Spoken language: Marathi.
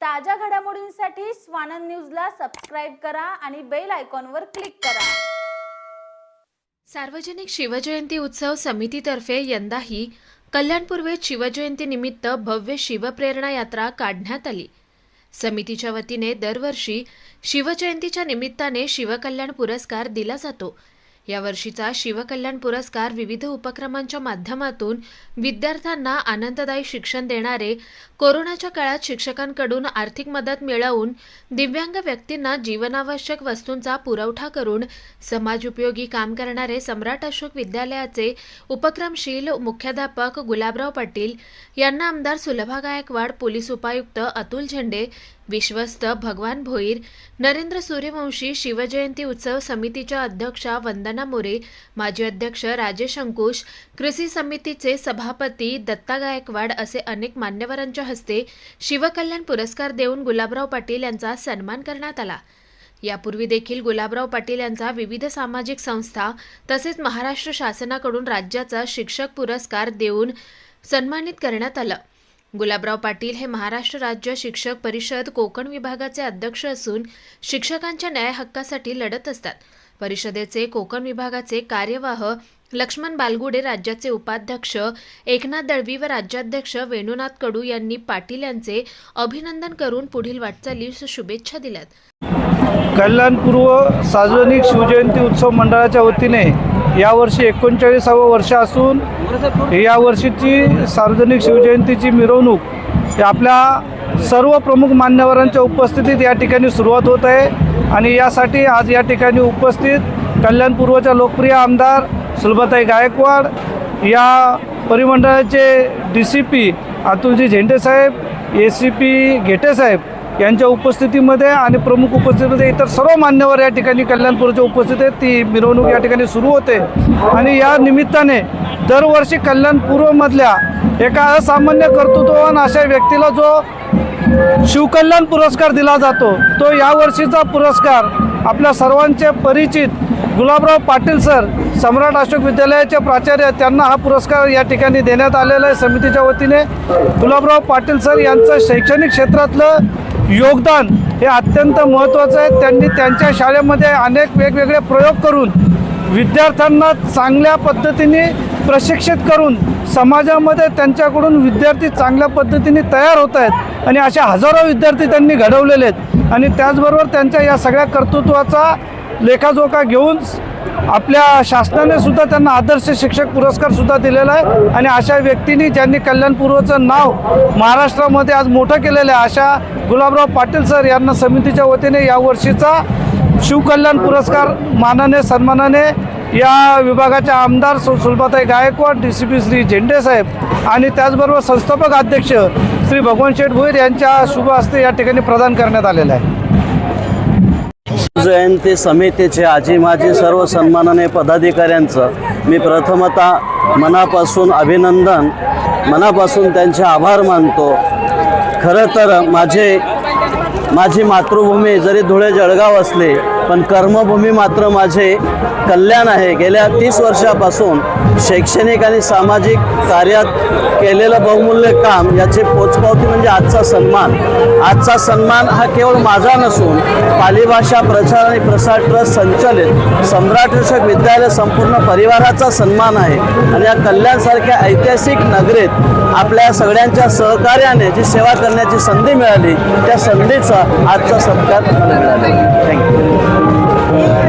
ताज्या घडामोडींसाठी स्वानंद न्यूजला सबस्क्राईब करा आणि बेल आयकॉनवर क्लिक करा. सार्वजनिक शिवजयंती उत्सव समितीतर्फे यंदाही कल्याणपूर्वेत शिवजयंतीनिमित्त भव्य शिवप्रेरणा यात्रा काढण्यात आली. समितीच्या वतीने दरवर्षी शिवजयंतीच्या निमित्ताने शिवकल्याण पुरस्कार दिला जातो. यावर्षीचा शिवकल्याण पुरस्कार विविध उपक्रमांच्या माध्यमातून विद्यार्थ्यांना आनंददायी शिक्षण देणारे कोरोनाच्या काळात शिक्षकांकडून आर्थिक मदत मिळवून दिव्यांग व्यक्तींना जीवनावश्यक वस्तूंचा पुरवठा करून समाजोपयोगी काम करणारे सम्राट अशोक विद्यालयाचे उपक्रमशील मुख्याध्यापक गुलाबराव पाटील यांना आमदार सुलभा गायकवाड पोलीस उपायुक्त अतुल झेंडे विश्वस्त भगवान भोईर नरेंद्र सूर्यवंशी शिवजयंती उत्सव समितीच्या अध्यक्षा वंदना मोरे माजी अध्यक्ष राजेश अंकुश कृषी समितीचे सभापती दत्ता गायकवाड असे अनेक मान्यवरांच्या हस्ते शिवकल्याण पुरस्कार देऊन गुलाबराव पाटील यांचा सन्मान करण्यात आला. यापूर्वी देखील गुलाबराव पाटील यांचा विविध सामाजिक संस्था तसेच महाराष्ट्र शासनाकडून राज्याचा शिक्षक पुरस्कार देऊन सन्मानित करण्यात आलं. गुलाबराव पाटील हे महाराष्ट्र राज्य शिक्षक परिषद कोकण विभागाचे अध्यक्ष असून शिक्षकांच्या न्याय हक्कासाठी लढत असतात. परिषदेचे कोकण विभागाचे कार्यवाह लक्ष्मण बालगुडे राज्याचे उपाध्यक्ष एकनाथ दळवी व राज्याध्यक्ष वेणुनाथ कडू यांनी पाटील यांचे अभिनंदन करून पुढील वाटचालीस शुभेच्छा दिल्यात. कल्याणपूर्व सार्वजनिक शिवजयंती उत्सव मंडळाच्या वतीने यावर्षी एकोणचाळीसावं वर्ष असून यावर्षीची सार्वजनिक शिवजयंतीची मिरवणूक आपल्या सर्व प्रमुख मान्यवरांच्या उपस्थितीत या ठिकाणी सुरुवात होत आहे. आणि यासाठी आज या ठिकाणी उपस्थित कल्याणपूर्वच्या लोकप्रिय आमदार सुलभताई गायकवाड या परिमंडळाचे डी सी पी अतुलजी झेंडेसाहेब ए सी पी घेटेसाहेब यांच्या उपस्थितीमध्ये आणि प्रमुख उपस्थितीमध्ये इतर सर्व मान्यवर या ठिकाणी कल्याणपूरच्या उपस्थित आहेत. ती मिरवणूक या ठिकाणी सुरू होते. आणि या निमित्ताने दरवर्षी कल्याणपूर्वमधल्या एका असामान्य कर्तृत्ववान अशा व्यक्तीला जो शिवकल्याण पुरस्कार दिला जातो तो यावर्षीचा पुरस्कार आपल्या सर्वांचे परिचित गुलाबराव पाटील सर सम्राट अशोक विद्यालयाचे प्राचार्य त्यांना हा पुरस्कार या ठिकाणी देण्यात आलेला आहे. समितीच्या वतीने गुलाबराव पाटील सर यांचं शैक्षणिक क्षेत्रातलं योगदान हे अत्यंत महत्त्वाचं आहे. त्यांनी त्यांच्या शाळेमध्ये अनेक वेगवेगळे प्रयोग करून विद्यार्थ्यांना चांगल्या पद्धतीने प्रशिक्षित करून समाजामध्ये त्यांच्याकडून विद्यार्थी चांगल्या पद्धतीने तयार होत आहेत आणि अशा हजारो विद्यार्थी त्यांनी घडवलेले आहेत. आणि त्याचबरोबर त्यांच्या या सगळ्या कर्तृत्वाचा लेखाजोखा घेऊन आपल्या शासनाने सुद्धा त्यांना आदर्श शिक्षक पुरस्कार सुद्धा दिलेला आहे. आणि अशा व्यक्तींनी ज्यांनी कल्याणपूर्वचं नाव महाराष्ट्रामध्ये आज मोठं केलेलं आहे अशा गुलाबराव पाटील सर यांना समितीच्या वतीने यावर्षीचा शिवकल्याण पुरस्कार मानाने सन्मानाने या विभागाच्या आमदार सु सुलभाताई Gaikwad D C P Shri Zende साहेब आणि त्याचबरोबर संस्थापक अध्यक्ष श्री भगवान शेठ भोईर यांच्या शुभ हस्ते या ठिकाणी प्रदान करण्यात आलेलं आहे. जयंती समितीचे आजी माजी सर्व सन्माननीय पदाधिकाऱ्यांचं मी प्रथमतः मनापासून अभिनंदन मनापासून त्यांचे आभार मानतो. खरं तर माझे माझी मातृभूमी जरी धुळे जळगाव असले पण कर्मभूमी मात्र माझे कल्याण आहे. गेल्या तीस वर्षापासून शैक्षणिक आणि सामाजिक कार्यात केलेलं बहुमूल्य काम याची पोचपावती म्हणजे आजचा सन्मान. आजचा सन्मान हा केवळ माझा नसून पालीभाषा प्रचार आणि प्रसार ट्रस्ट संचलित सम्राट अशोक विद्यालय संपूर्ण परिवाराचा सन्मान आहे. आणि या कल्याणसारख्या ऐतिहासिक नगरीत आपल्या सगळ्यांच्या सहकार्याने जी सेवा करण्याची संधी मिळाली त्या संधीचा आजचा सत्कार मला मिळाला. Thank you